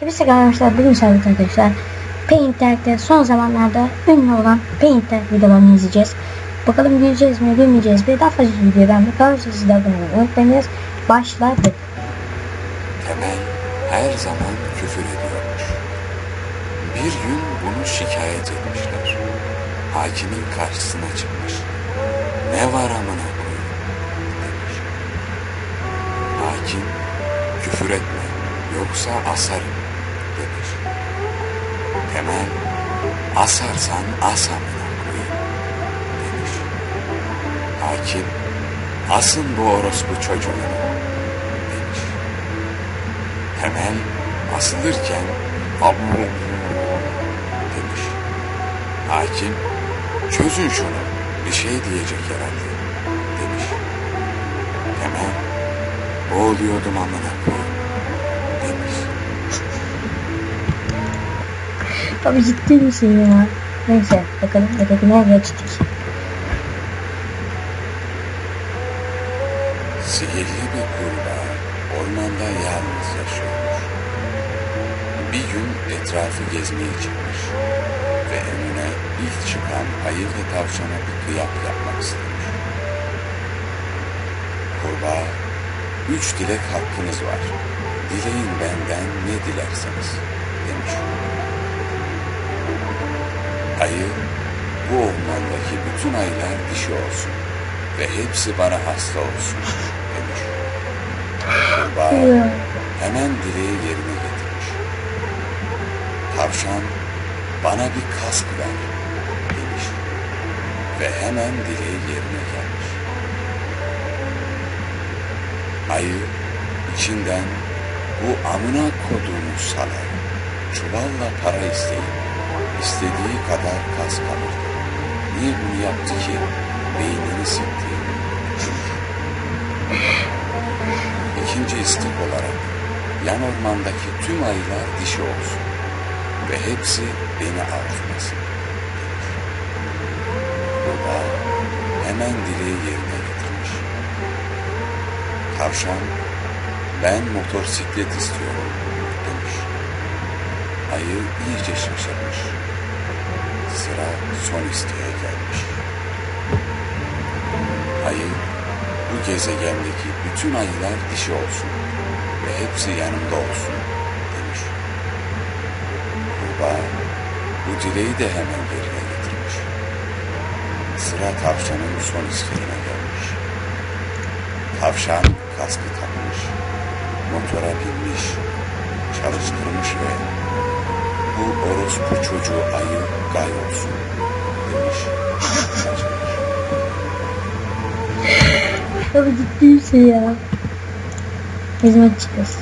Hepsi arkadaşlar bugün sabit arkadaşlar. Paint'te son zamanlarda ünlü olan Paint'te videolarını izleyeceğiz. Bakalım güleceğiz mi gülmeyeceğiz mi daha fazla videodan bir kalırsa siz de abone olmayı unutmayınız. Başladık. Temel her zaman küfür ediyormuş. Bir gün bunu şikayet etmişler. Hakimin karşısına çıkmış. Ne var amına koyayım demiş. Hakim küfür etme yoksa asarım demiş. Temel asarsan as amına koyayım demiş. Hakim asın bu orospu çocuğunu demiş. Temel asılırken "Abu" demiş. Hakim çözün şunu bir şey diyecek herhalde demiş. Temel boğuluyordum amına Abi ciddi misin ya? Neyse bakalım ötekine geçtik. Sihirli bir kurbağa ormanda yalnız yaşıyormuş. Bir gün etrafı gezmeye çıkmış ve önüne ilk çıkan ayı ve tavşana bir kıyak yapmak istemiş. Kurbağa, üç dilek hakkınız var. Dileyin benden ne dilerseniz demiş. Ayı, bu ormandaki bütün ayılar dişi olsun ve hepsi bana hasta olsun demiş. Kurbağa hemen dileği yerine getirmiş. Tavşan bana bir kask ver demiş ve hemen dileği yerine gelmiş. Ayı içinden bu amına koduğunu salar, çuvalla para isteyip istediği kadar kask alır. Niye bunu yaptı ki? Beynini sikti. İkinci istek olarak yan ormandaki tüm ayılar dişi olsun ve hepsi beni arzulasın. Kurbağa hemen dileği yerine getirmiş. Tavşan ben motosiklet istiyorum demiş. Ayı iyice şaşırmış. Sıra son isteğe gelmiş. Ayı bu gezegendeki bütün ayılar dişi olsun ve hepsi yanımda olsun demiş. Kurbağa bu dileği de hemen yerine getirmiş. Sıra tavşanın son isteğine gelmiş. Tavşan kaskı takmış, motora binmiş, çalıştırmış ve bu orospu çocuğu ayı gay olsun demiş. Abi ciddi misin ya? Hizmetçi kız.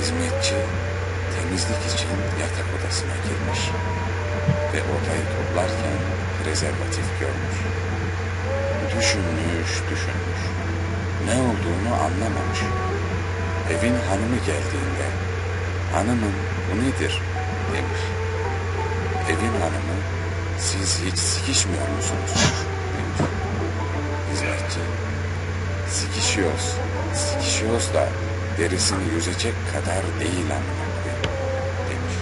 Hizmetçi temizlik için yatak odasına girmiş ve odayı toplarken prezervatif görmüş. Düşünmüş, düşünmüş. Ne olduğunu anlamamış. Evin hanımı geldiğinde hanımım bu nedir demiş. Evin hanımı siz hiç sikişmiyor musunuz demiş. Hizmetçi sikişiyoruz, sikişiyoruz da derisini yüzecek kadar değil demiş.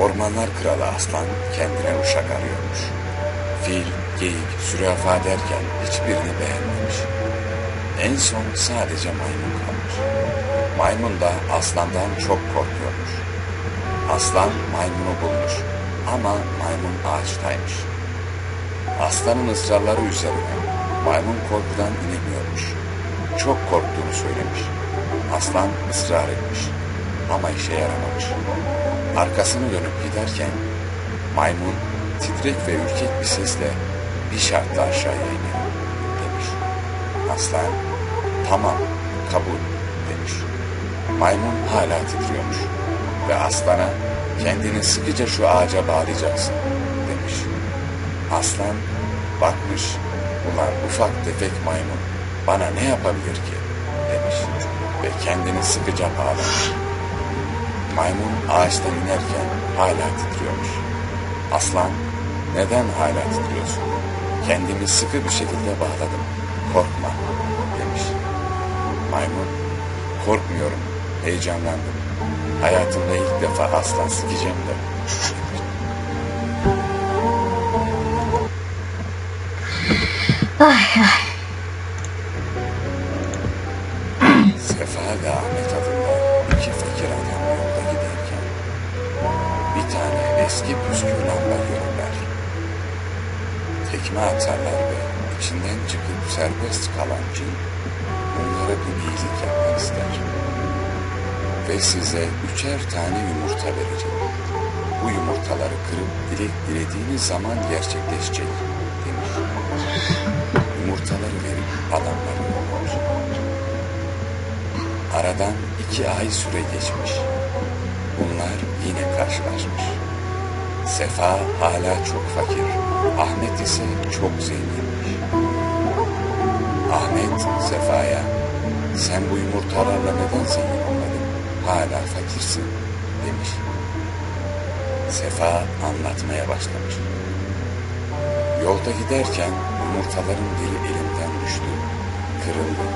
Ormanlar kralı aslan kendine uşak arıyormuş. Fil, geyik, zürafa derken hiçbirini beğenmemiş. En son sadece maymun kalmış. Maymun da aslandan çok korkuyormuş. Aslan maymunu bulmuş ama maymun ağaçtaymış. Aslanın ısrarları üzerine maymun korkudan inemiyormuş. Çok korktuğunu söylemiş. Aslan ısrar etmiş ama işe yaramamış. Arkasını dönüp giderken maymun titrek ve ürkek bir sesle bir şartla aşağıya inelim demiş. Aslan tamam kabul demiş. Maymun hala titriyormuş ve aslana kendini sıkıca şu ağaca bağlayacaksın demiş. Aslan bakmış ulan ufak tefek maymun bana ne yapabilir ki demiş ve kendini sıkıca bağlamış. Maymun ağaçtan inerken hala titriyormuş. Aslan neden hala titriyorsun? Kendimi sıkı bir şekilde bağladım. Korkma. Maymun. Korkmuyorum. Heyecanlandım. Hayatımda ilk defa aslan sikeceğim de. Ay ay. Sefa ve Ahmet adında iki fakir adam yolda giderken bir tane eski püskü lamba görürler. Tekme atarlar ve içinden çıkıp serbest kalan cin Size üçer tane yumurta verecek. Bu yumurtaları kırıp dilek dilediğiniz zaman gerçekleşecek demiş. Yumurtaları verip adamlar yollamış. Aradan iki ay süre geçmiş. Bunlar yine karşılaşmış. Sefa hala çok fakir. Ahmet ise çok zenginmiş. Ahmet Sefa'ya sen bu yumurtalarla neden zengin olmadın? Hala fakirsin demiş. Sefa anlatmaya başlamış. Yolda giderken yumurtaların biri elimden düştü. Kırıldı.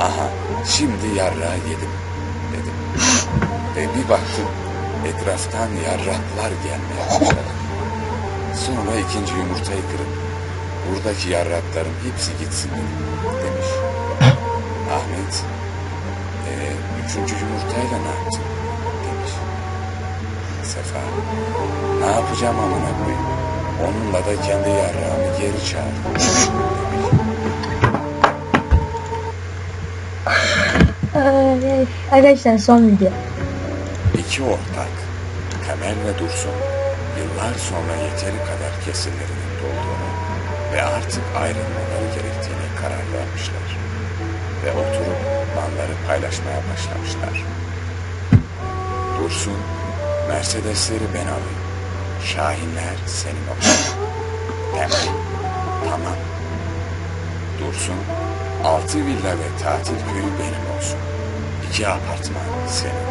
Aha şimdi yarrağı yedim dedim. Ve bir baktım etraftan yarraklar gelmeye başladı. Sonra ikinci yumurtayı kırıp buradaki yarrakların hepsi gitsin dedim demiş. Ne yaptın demiş. Sefa ne yapacağım amına koyayım. Onunla da kendi yarrağımı geri. Ay, ay. Arkadaşlar son video. İki ortak, Temel ve Dursun, yıllar sonra yeteri kadar kesirlerinin dolduğunu ve artık ayrılmaları gerektiğine karar vermişler. Ve oturup malları paylaşmaya başlamışlar. Dursun, Mercedesleri ben alayım. Şahinler senin olsun. Temel, tamam. Dursun, altı villa ve tatil köyü benim olsun. İki apartman senin.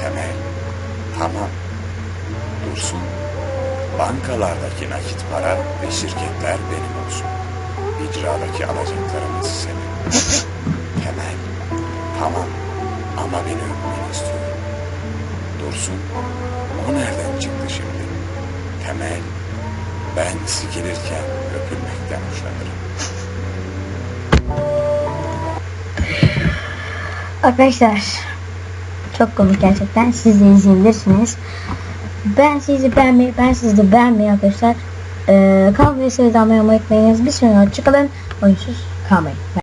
Temel, tamam. Dursun, bankalardaki nakit para ve şirketler benim olsun. İcradaki alacaklarımız senin. Ben sikilirken öpülmekten hoşlanırım. Arkadaşlar çok komik gerçekten. Siz de izleyebilirsiniz. Ben sizi beğenmeyi, ben sizi de beğenmeyi arkadaşlar. Ee, kanalıma sevdiğimi unutmayınız. Bir sonraki çıkalım. Oyunsuz kalmayın.